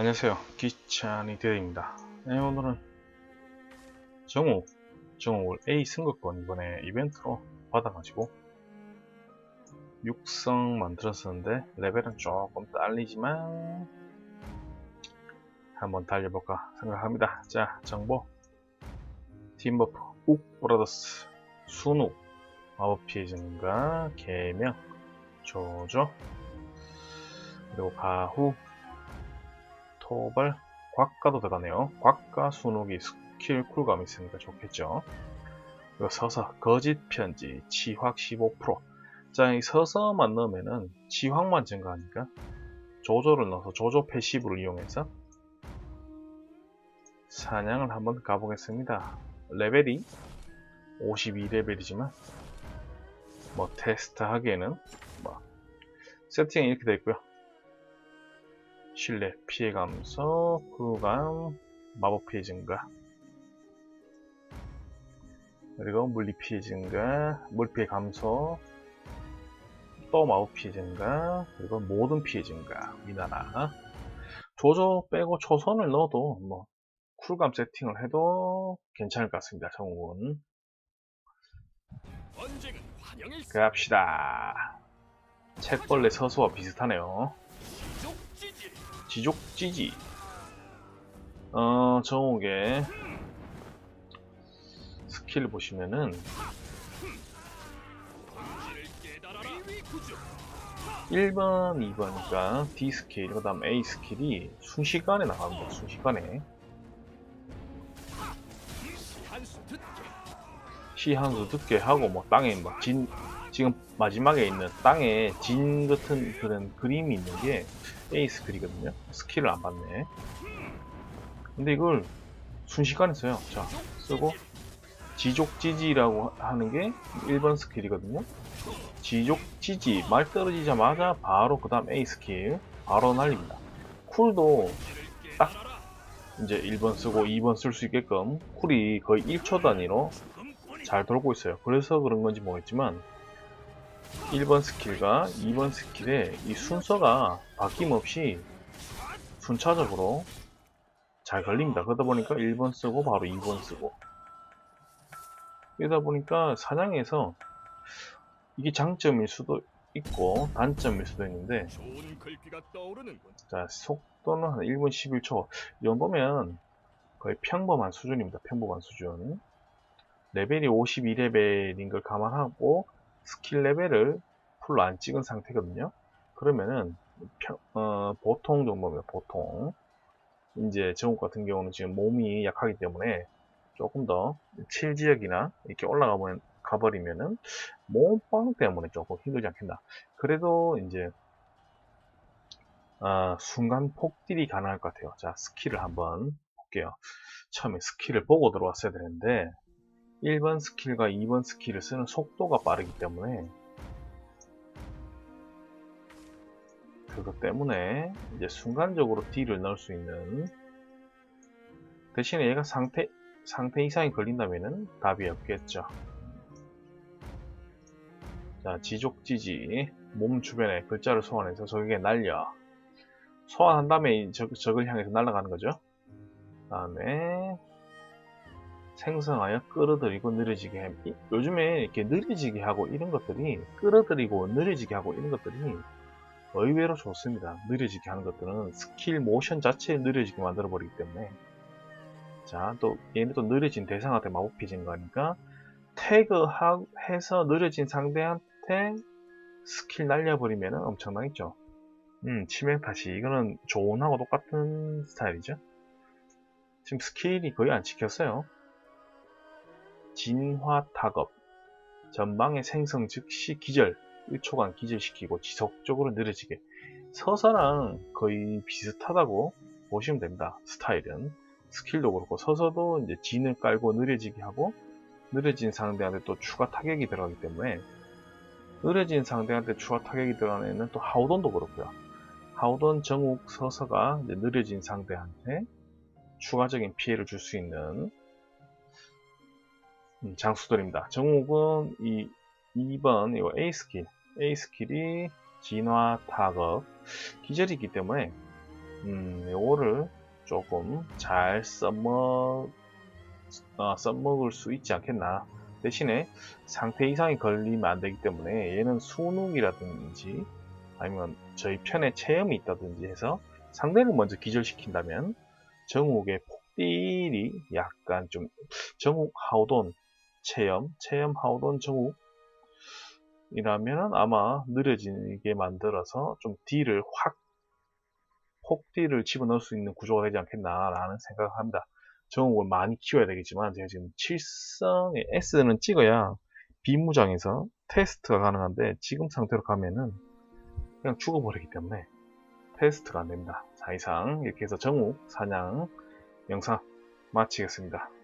안녕하세요. 기찬이 대입니다. 네, 오늘은 정우 정우를 A 승급권 이번에 이벤트로 받아가지고 육성 만들었었는데 레벨은 조금 딸리지만 한번 달려볼까 생각합니다. 자 정보. 팀버프 욱 브라더스 순우 마법 피해 증가 개명 조조 그리고 가후 토벌 곽가도 들어가네요. 곽가 순옥이 스킬 쿨감 있으니까 좋겠죠. 그리고 서서 거짓 편지 치확 15%. 자, 이 서서만 넣으면은 치확만 증가하니까 조조를 넣어서 조조 패시브를 이용해서 사냥을 한번 가보겠습니다. 레벨이 52레벨이지만 뭐 테스트 하기에는 뭐 세팅이 이렇게 되어 있고요. 실내 피해 감소, 구감, 마법 피해 증가. 그리고 물리 피해 증가, 물 피해 감소 또 마법 피해 증가 그리고 모든 피해 증가 위나라 조조 빼고 초선을 넣어도 뭐 쿨감 세팅을 해도 괜찮을 것 같습니다 정우군. 갑시다. 책벌레 서수와 비슷하네요 지족지지 어 정옥의 스킬 보시면은 1번, 2번이니까 D 스킬, 그 다음 A 스킬이 순식간에 나갑니다. 순식간에. 시한수 듣게 하고 뭐 땅에 막 진, 지금 마지막에 있는 땅에 진 같은 그런 그림이 있는 게 A 스킬이거든요. 스킬을 안 받네. 근데 이걸 순식간에 써요. 자, 쓰고 지족지지라고 하는 게 1번 스킬이거든요. 지족지지 말 떨어지자마자 바로 그 다음 A 스킬 바로 날립니다. 쿨도 딱 이제 1번 쓰고 2번 쓸 수 있게끔 쿨이 거의 1초 단위로 잘 돌고 있어요. 그래서 그런 건지 모르겠지만 1번 스킬과 2번 스킬의 이 순서가 바뀜없이 순차적으로 잘 걸립니다. 그러다 보니까 1번 쓰고 바로 2번 쓰고 그러다 보니까 사냥에서 이게 장점일 수도 있고 단점일 수도 있는데 자 속도는 한 1분 11초 이 정도면 거의 평범한 수준입니다. 평범한 수준 레벨이 52레벨인 걸 감안하고 스킬 레벨을 풀로 안 찍은 상태거든요. 그러면은 평, 어, 보통 정도면 보통 이제 정욱 같은 경우는 지금 몸이 약하기 때문에 조금 더 7지역이나 이렇게 올라가 보면 가버리면은 몸빵 때문에 조금 힘들지 않겠나. 그래도 이제 어, 순간 폭딜이 가능할 것 같아요. 자 스킬을 한번 볼게요. 처음에 스킬을 보고 들어왔어야 되는데 1번 스킬과 2번 스킬을 쓰는 속도가 빠르기 때문에 그것 때문에 이제 순간적으로 딜을 넣을 수 있는 대신에 얘가 상태 상태 이상이 걸린다면은 답이 없겠죠. 자, 지족지지 몸 주변에 글자를 소환해서 적에게 날려 소환한 다음에 적, 적을 향해서 날아가는 거죠. 다음에 생성하여 끌어들이고 느려지게 해. 요즘에 이렇게 느려지게 하고 이런 것들이 끌어들이고 느려지게 하고 이런 것들이 의외로 좋습니다. 느려지게 하는 것들은 스킬 모션 자체를 느려지게 만들어 버리기 때문에 자, 또 얘는 또 느려진 대상한테 마법 피진 거니까 태그 해서 느려진 상대한테 스킬 날려버리면 엄청나겠죠. 음, 치명 타시. 이거는 조온하고 똑같은 스타일이죠. 지금 스킬이 거의 안 찍혔어요. 진화 타급. 전방의 생성 즉시 기절. 1초간 기절시키고 지속적으로 느려지게. 서서랑 거의 비슷하다고 보시면 됩니다. 스타일은. 스킬도 그렇고 서서도 이제 진을 깔고 느려지게 하고 느려진 상대한테 또 추가 타격이 들어가기 때문에 느려진 상대한테 추가 타격이 들어가는 애는 또 하우돈도 그렇고요. 하우돈 정욱 서서가 느려진 상대한테 추가적인 피해를 줄 수 있는 음, 장수들입니다. 정욱은 이 2번 이거 A 스킬 A 스킬이 진화 타격 기절이기 때문에 음, 요거를 조금 잘 써먹, 어, 써먹을 수 있지 않겠나. 대신에 상태 이상이 걸리면 안 되기 때문에 얘는 수능이라든지 아니면 저희 편에 체험이 있다든지 해서 상대를 먼저 기절시킨다면 정욱의 폭딜이 약간 좀 정욱 하우돈 체험, 체험 하우돈 정욱 이라면 아마 느려지게 만들어서 좀 딜을 확 폭딜을 집어넣을 수 있는 구조가 되지 않겠나라는 생각을 합니다. 정욱을 많이 키워야 되겠지만 제가 지금 7성의 S는 찍어야 비무장에서 테스트가 가능한데 지금 상태로 가면은 그냥 죽어버리기 때문에 테스트가 안됩니다. 자 이상 이렇게 해서 정욱 사냥 영상 마치겠습니다.